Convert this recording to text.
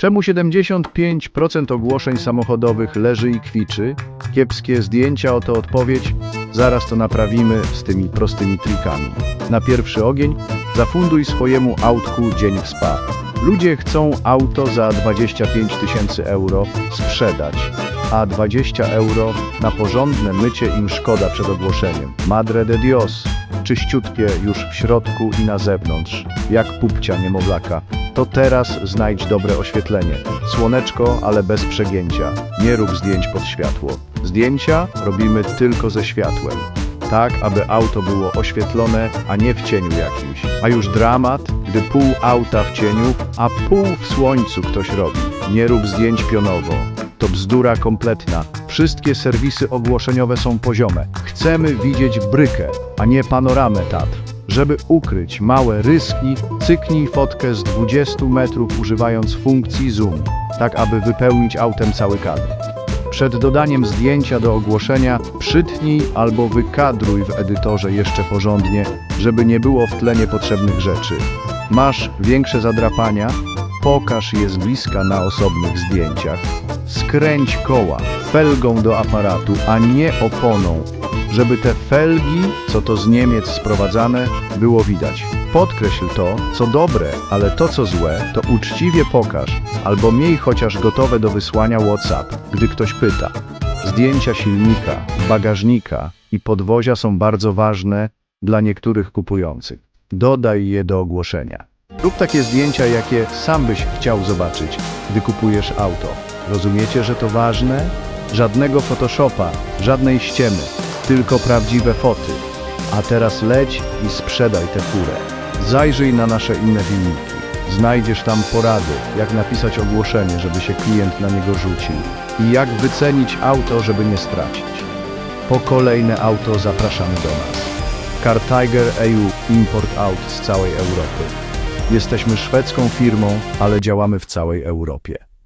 Czemu 75% ogłoszeń samochodowych leży i kwiczy? Kiepskie zdjęcia, oto odpowiedź. Zaraz to naprawimy z tymi prostymi trikami. Na pierwszy ogień zafunduj swojemu autku dzień w spa. Ludzie chcą auto za 25 tysięcy euro sprzedać, a 20 euro na porządne mycie im szkoda przed ogłoszeniem. Madre de Dios, czyściutkie już w środku i na zewnątrz, jak pupcia niemowlaka. To teraz znajdź dobre oświetlenie. Słoneczko, ale bez przegięcia. Nie rób zdjęć pod światło. Zdjęcia robimy tylko ze światłem. Tak, aby auto było oświetlone, a nie w cieniu jakimś. A już dramat, gdy pół auta w cieniu, a pół w słońcu ktoś robi. Nie rób zdjęć pionowo. To bzdura kompletna. Wszystkie serwisy ogłoszeniowe są poziome. Chcemy widzieć brykę, a nie panoramę Tatr. Żeby ukryć małe ryski, cyknij fotkę z 20 metrów używając funkcji zoom, tak aby wypełnić autem cały kadr. Przed dodaniem zdjęcia do ogłoszenia przytnij albo wykadruj w edytorze jeszcze porządnie, żeby nie było w tle niepotrzebnych rzeczy. Masz większe zadrapania? Pokaż je z bliska na osobnych zdjęciach. Skręć koła felgą do aparatu, a nie oponą, żeby te felgi, co to z Niemiec sprowadzane, było widać. Podkreśl to, co dobre, ale to, co złe, to uczciwie pokaż, albo miej chociaż gotowe do wysłania WhatsApp, gdy ktoś pyta. Zdjęcia silnika, bagażnika i podwozia są bardzo ważne dla niektórych kupujących. Dodaj je do ogłoszenia. Rób takie zdjęcia, jakie sam byś chciał zobaczyć, gdy kupujesz auto. Rozumiecie, że to ważne? Żadnego Photoshopa, żadnej ściemy, tylko prawdziwe foty. A teraz leć i sprzedaj tę furę. Zajrzyj na nasze inne filmiki. Znajdziesz tam porady, jak napisać ogłoszenie, żeby się klient na niego rzucił i jak wycenić auto, żeby nie stracić. Po kolejne auto zapraszamy do nas. Car Tiger EU Import Out z całej Europy. Jesteśmy szwedzką firmą, ale działamy w całej Europie.